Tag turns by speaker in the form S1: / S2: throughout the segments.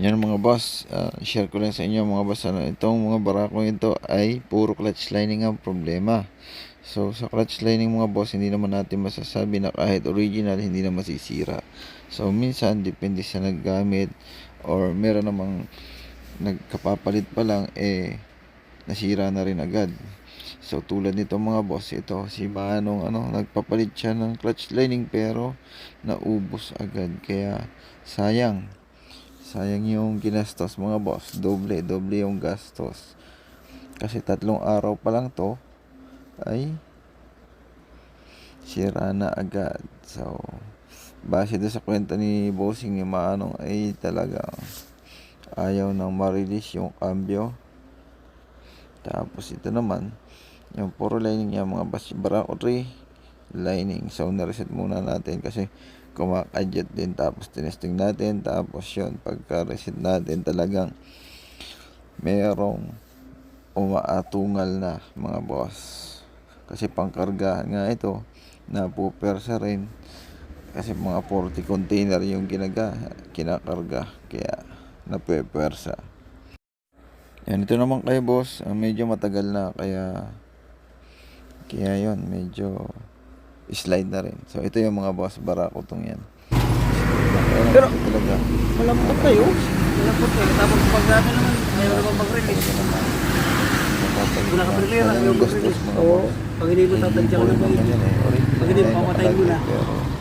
S1: Yan mga boss, ah, share ko lang sa inyo mga boss, ano, itong mga barakong ito ay puro clutch lining ang problema. So sa clutch lining mga boss, hindi naman natin masasabi na kahit original, hindi na masisira. So minsan, depende sa naggamit or meron namang nagkapapalit pa lang, eh, nasira na rin agad. So tulad nito mga boss, ito si Manong ano, nagpapalit siya ng clutch lining pero naubos agad. Kaya sayang. Sayang yung ginastos mga boss. Doble, doble yung gastos. Kasi tatlong araw pa lang to ay sira na agad. So, base doon sa kwenta ni Bossing ni Manong ay talaga ayaw nang ma-release yung cambio. Tapos ito naman, yung puro lining niya mga bas barakotry lining. So, na-reset muna natin kasi kumakadyat din. Tapos, tinesting natin. Tapos, yun, pagka-reset natin talagang merong umaatungal na mga boss. Kasi pangkarga nga ito, napupersa rin. Kasi mga 40 container yung ginaga, kinakarga. Kaya, napupersa. Yan, ito naman kay boss, ah, medyo matagal na kaya kaya yon medyo slide na rin. So ito yung mga boss barako tong yan. Pero talaga
S2: Malambot tayo. Malambot tayo. Tapos pag natin naman, ayaw naman mag-release. Wala ka primera, ayaw mag-release. Oo. Pag hindi mo tatadya ko
S1: Ori
S2: ng
S1: eh.
S2: Pag hindi mo papatayin mo na.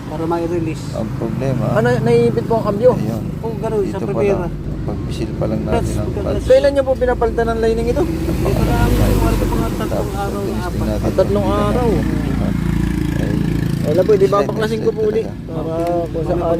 S2: Para ma-release.
S1: ang problema,
S3: Ano, naiipit po ang kambyo?
S1: ayun.
S2: Oo, ganun, sa
S1: lang, pagpisil pa lang natin ang
S2: clutch.
S3: Kailan niyo po pinapalitan ng lining ito?
S2: Dito na ang wala ka mga tatlong araw na apat.
S3: Ah, tatlong araw.
S1: Na- Ay,
S3: Wala po, di
S1: Slide na
S3: babaklasin ko po uli. Para kung saan.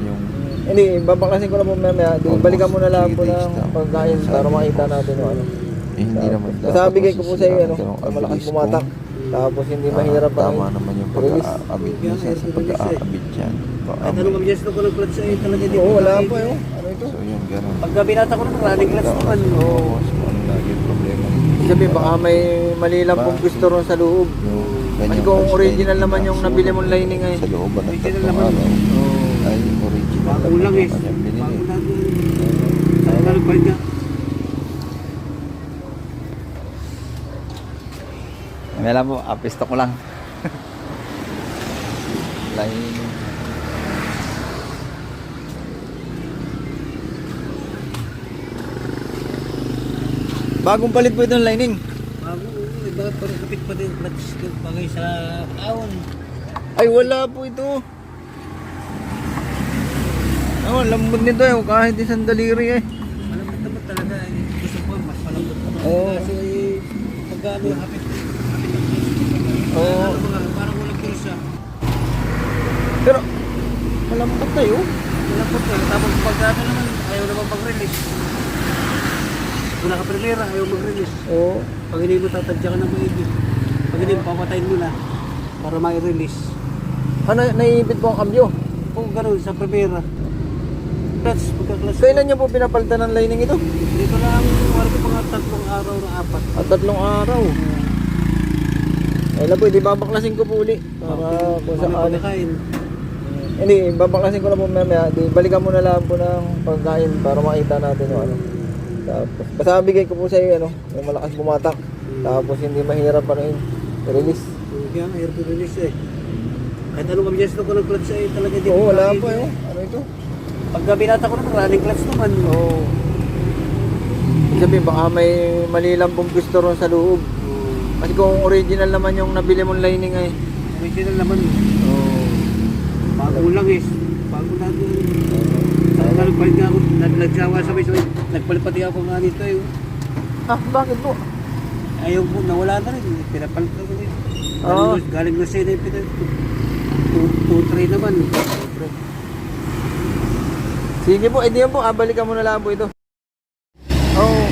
S1: yung
S3: Hindi, babaklasin ko na po mamaya. Di, balikan mo na lang po ng
S1: na.
S3: pagkain para makita natin yung ano.
S1: eh, hindi naman
S3: Basta bigay ko po sa iyo, ano, malakas pumatak. Tapos hindi
S1: ah,
S3: mahirap pa.
S1: Tama naman yung
S2: Yan,
S1: minsan sa
S2: release eh.
S1: pag-aabit yan.
S2: Kahit anong adjust ko ng clutch ay talaga di
S3: Oo, wala po yun. Ano ito?
S1: So yun, ganun.
S2: Pagka binata ko ng running clutch naman.
S1: Oo. Ano lagi problema.
S3: Sabi, baka may mali lang pong gusto ron sa loob.
S1: Yung
S3: Kasi
S1: ganyang
S3: kung original
S1: lining,
S3: naman yung nabili mong lining ay.
S1: Sa looban ng
S2: Original
S1: tatlong
S2: naman.
S1: araw.
S3: Oo.
S1: Ay, original
S2: Bago
S1: naman
S2: lang eh.
S1: yung kanyang binili.
S2: Bago lang. Saan ka nagbayad ka?
S4: May alam mo, apisto ko lang. Line.
S3: Bagong palit po ito ng lining.
S2: Bago, oo, iba parang kapit pa din clutch bagay sa taon.
S3: Ay, wala po ito. Oh, lambot nito eh. Kahit isang daliri eh.
S2: Malambot naman talaga. eh. Gusto ko mas malambot naman.
S3: Oo.
S2: Kasi pag ano, kapit.
S3: Oo.
S2: Ano mga, parang walang kursa.
S3: Pero, malambot tayo.
S2: Malambot eh. Tapos pag ano naman, ayaw naman mag-release. Wala ka primera, ayaw mag-release.
S3: Oo.
S2: Pag hindi mo tatadya ka ng maigi. Pag hindi papatayin mo na para ma-release.
S3: Ano, naiipit po ang kambyo.
S2: Oo, ganun, sa primera. Clutch, pagka-clutch.
S3: Kailan niyo po pinapalitan ng lining ito?
S2: Dito lang, wala ko pa nga tatlong araw na apat.
S3: At tatlong araw. Ay, labo, di babaklasin ko po uli. Para kung saan. Hindi, babaklasin ko na po mamaya. Di, balikan mo na lang po ng pagkain para makita natin yung ano. Tapos, basta bigay ko po sa iyo, ano, yung malakas bumatak. Tapos hindi mahirap ano yun, i-release.
S2: Kaya nga, air to release eh. Kahit anong adjust ko ng clutch ay talaga di
S3: Oo, wala po yun. Ano ito?
S2: Pagka binata ko ng running clutch naman.
S3: Oo. Sabi, baka may mali lang pong gusto ron sa loob. Kasi kung original naman yung nabili mong lining ay.
S2: Original naman.
S3: Oo.
S2: Bago lang eh. Bago lang. Nagpalit nga ako? Nag- Nagsawa sabay sabay. Nagpalit pati ako nga nito eh.
S3: Ah, bakit po?
S2: Ayaw po, nawala na rin. Pinapalit ko rin.
S3: Oo.
S2: Galing, galing na siya na yung pinag... 2-3 naman. 2-3.
S3: Sige po, edi yan po. Ah, balikan mo na lang po ito. Oo.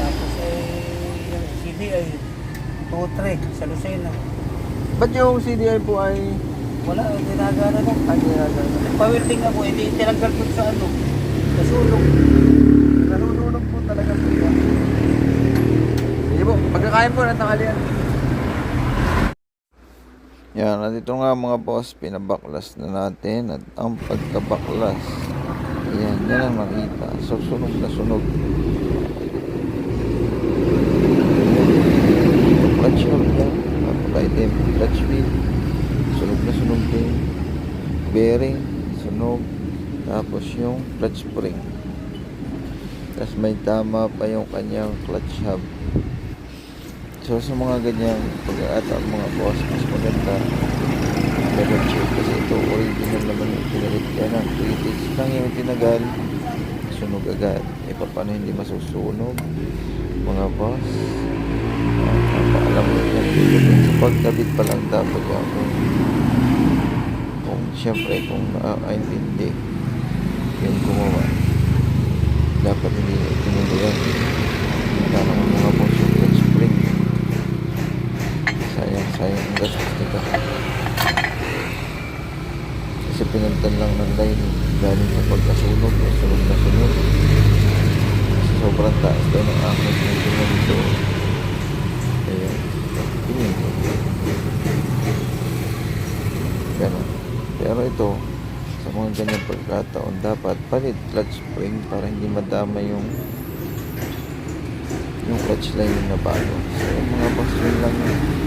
S2: Tapos eh, yung CD ay 2-3 sa Lucena.
S3: Ba't yung CDI po ay...
S2: Wala, ginagana na.
S3: Ay, ginagawa?
S2: Nagpa-welding ako, hindi tinanggal ko sa ano. Sa sulong.
S3: Nalulunod po talaga po yan. Sige po, pagkakain po ng tanghalian.
S1: Yan, nandito nga mga boss, pinabaklas na natin at ang pagkabaklas. Ayan, Yan ang makita. So, sunog na sunog. Clutch hold niya. Napaka-itim. Clutch wheel. Sunog na sunog din. Bearing. Sunog. Tapos yung clutch spring. Tapos may tama pa yung kanyang clutch hub. So sa mga ganyan pag-aataon mga boss, mas maganda double check kasi ito original naman yung pinalit ka na 3 days lang yung tinagal sunog agad e paano hindi masusunog mga boss uh, alam mo yan sa pagkabit pa lang dapat kung syempre kung nakakaintindi yung gumawa dapat hindi tinuloy yan. Kaya naman mga boss yung spring. Sayang sayang ang gastos nito. Kasi pinuntan lang ng line galing sa pagkasunog o sunog na sunog. Kasi sobrang taas daw ng akot ng sunog dito kaya pinindot ganun pero ito sa mga ganyan pagkataon dapat palit clutch spring para hindi madama yung yung clutch line na bago. So mga yun lang yun